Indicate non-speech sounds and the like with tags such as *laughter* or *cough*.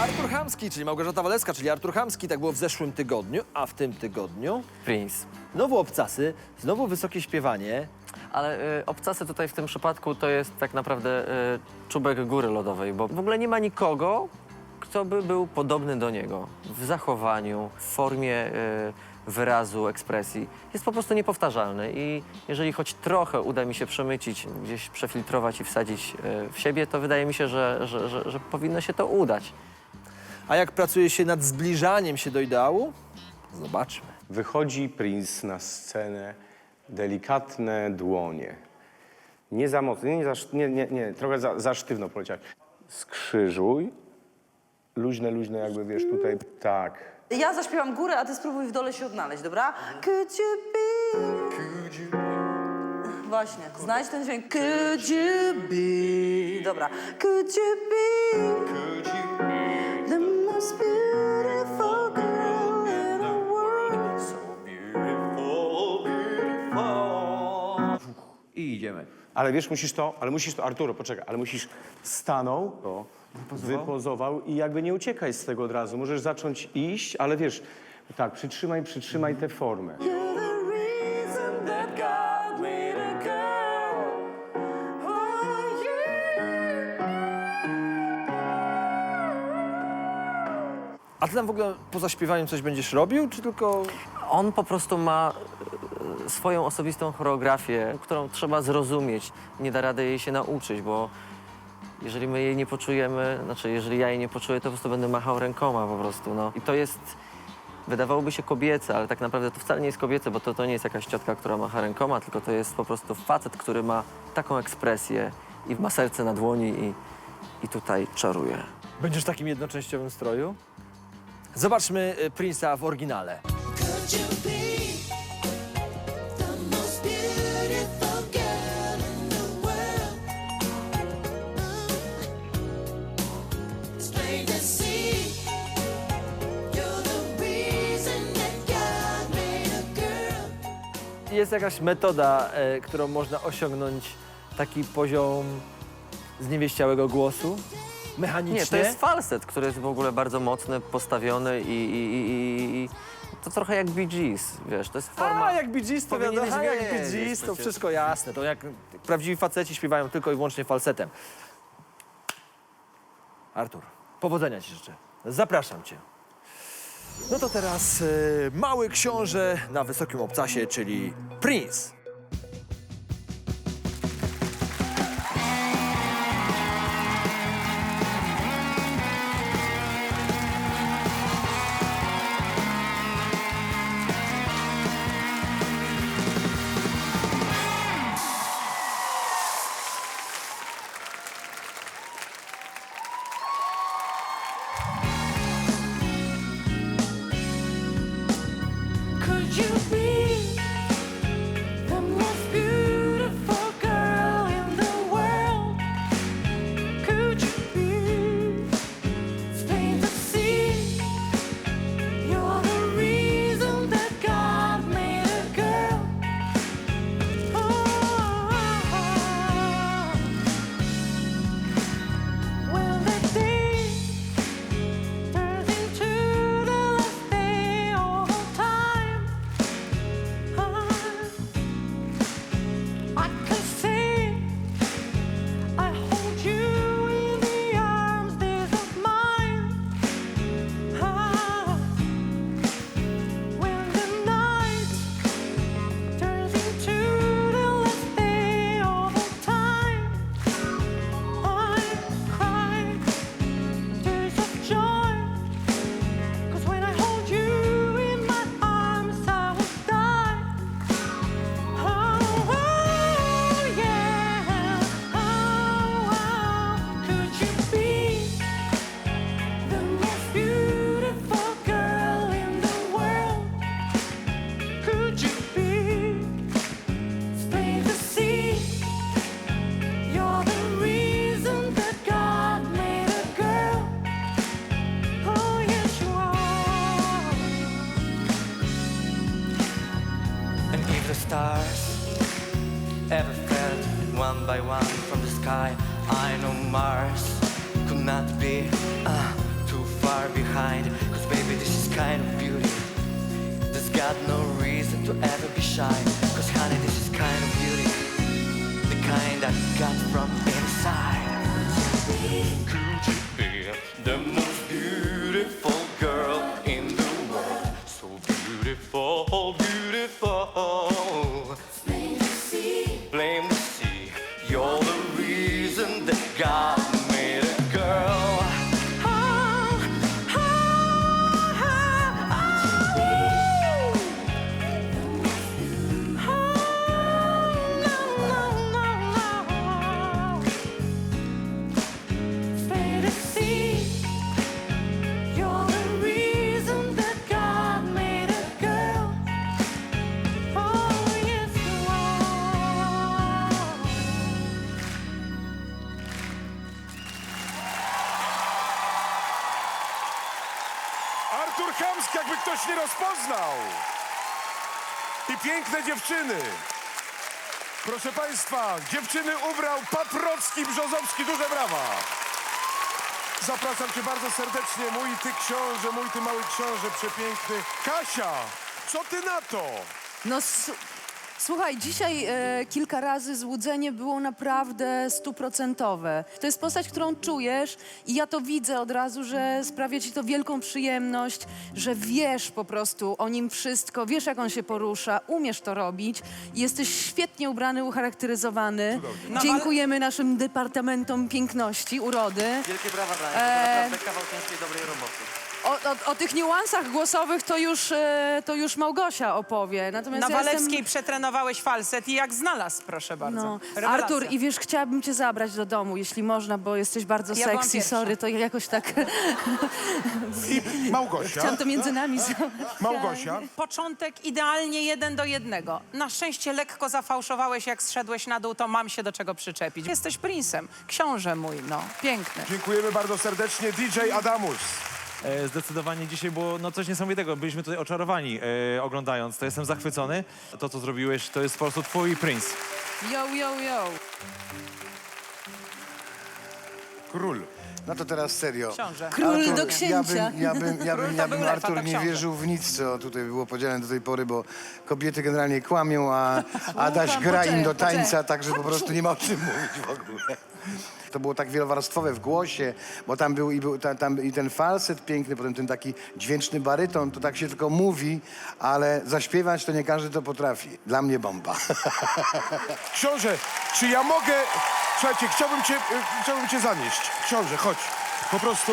Artur Chamski, czyli Małgorzata Walewska, czyli Artur Chamski, tak było w zeszłym tygodniu, a w tym tygodniu Prince. znowu obcasy, znowu wysokie śpiewanie. Ale y, obcasy tutaj w tym przypadku to jest tak naprawdę y, czubek góry lodowej, bo w ogóle nie ma nikogo, kto by był podobny do niego w zachowaniu, w formie y, wyrazu, ekspresji. Jest po prostu niepowtarzalny i jeżeli choć trochę uda mi się przemycić, gdzieś przefiltrować i wsadzić y, w siebie, to wydaje mi się, że, że, że, że powinno się to udać. A jak pracuje się nad zbliżaniem się do ideału? Zobaczmy. Wychodzi Prince na scenę, delikatne dłonie. Nie za mocno, nie, za, nie, nie, nie trochę za, za sztywno poleciałeś. Skrzyżuj, luźne, luźne jakby, wiesz, tutaj, tak. Ja zaśpiewam górę, a ty spróbuj w dole się odnaleźć, dobra? Could you be... Właśnie, znajdź ten dźwięk. Could you be... Dobra. Could you be... The Ale wiesz, musisz to, ale musisz to, Arturo, poczekaj, ale musisz stanął, o, wypozował i jakby nie uciekaj z tego od razu. Możesz zacząć iść, ale wiesz, tak, przytrzymaj, przytrzymaj tę formę. You're the reason that God made a girl. Oh, yeah. A ty tam w ogóle poza śpiewaniem coś będziesz robił, czy tylko... On po prostu ma swoją osobistą choreografię, którą trzeba zrozumieć. Nie da rady jej się nauczyć, bo jeżeli my jej nie poczujemy, znaczy jeżeli ja jej nie poczuję, to po prostu będę machał rękoma po prostu. No. I to jest, wydawałoby się kobiece, ale tak naprawdę to wcale nie jest kobiece, bo to, to nie jest jakaś ciotka, która macha rękoma, tylko to jest po prostu facet, który ma taką ekspresję i ma serce na dłoni i, i tutaj czaruje. Będziesz w takim jednoczęściowym stroju? Zobaczmy y, Prince'a w oryginale. Could you be Jest jakaś metoda, e, którą można osiągnąć taki poziom zniewieściałego głosu? Mechanicznie? Nie, to jest falset, który jest w ogóle bardzo mocny, postawiony i, i, i, i, i to trochę jak Bee Gees, wiesz, to jest forma... A, jak Bee Gees, to wiadomo, Powinieneś a, jak wiedzieć Bee Gees, to przecież. wszystko jasne. To jak prawdziwi faceci śpiewają tylko i wyłącznie falsetem. Artur, powodzenia ci życzę. Zapraszam cię. No to teraz e, mały książę na wysokim obcasie, czyli Prince. You be stars Ever felt one by one from the sky. I know Mars could not be uh, too far behind. Cause baby this is kind of beauty. There's got no reason to ever be shy. Cause honey this is kind of beauty. The kind I got from inside. Could you be the most beautiful girl in the world? So beautiful Chamsk, jakby ktoś nie rozpoznał. I piękne dziewczyny. Proszę Państwa, dziewczyny ubrał Paprocki, Brzozowski. Duże brawa. Zapraszam Cię bardzo serdecznie, mój Ty książę, mój Ty mały książę przepiękny. Kasia, co Ty na to? No słuchaj, dzisiaj e, kilka razy złudzenie było naprawdę stuprocentowe. To jest postać, którą czujesz i ja to widzę od razu, że sprawia ci to wielką przyjemność, że wiesz po prostu o nim wszystko, wiesz jak on się porusza, umiesz to robić jesteś świetnie ubrany, ucharakteryzowany. Dziękujemy naszym departamentom piękności, urody. Wielkie brawa dla nich, to Eee. naprawdę kawał ciężkiej, dobrej roboty. O, o, o tych niuansach głosowych to już, e, to już Małgosia opowie. Natomiast Na ja jestem- Walewskiej przetrenowałeś falset i jak znalazł, proszę bardzo. No. Rewelacja. Artur, i wiesz, chciałabym cię zabrać do domu, jeśli można, bo jesteś bardzo Ja byłam sexy, pierwsza. sorry, to jakoś tak... I Małgosia. Chciałam to między nami zrobić. Małgosia. Początek idealnie jeden do jednego. Na szczęście lekko zafałszowałeś, jak zszedłeś na dół, to mam się do czego przyczepić. Jesteś princem, książę mój, no, piękny. Dziękujemy bardzo serdecznie. DJ Adamus. E, Zdecydowanie dzisiaj było no, coś niesamowitego. Byliśmy tutaj oczarowani e, oglądając. To jestem zachwycony. To, co zrobiłeś, to jest po prostu twój princ. Yo, yo, yo. Król. No to teraz serio. Książę. Król Artur, do Ja księcia. bym, ja bym, ja Król bym, ja bym Artur nie książę. wierzył w nic, co tutaj było podzielone do tej pory, bo kobiety generalnie kłamią, a Adaś Słucham, gra im do tańca, poczekaj. także po prostu nie ma o czym mówić w ogóle. To było tak wielowarstwowe w głosie, bo tam był i, był, ta, tam i ten falset piękny, potem ten taki dźwięczny baryton, to tak się tylko mówi, ale zaśpiewać to nie każdy to potrafi. Dla mnie bomba. *laughs* Książę, czy ja mogę... Słuchajcie, chciałbym cię, chciałbym cię zanieść. Książę, chodź. Po prostu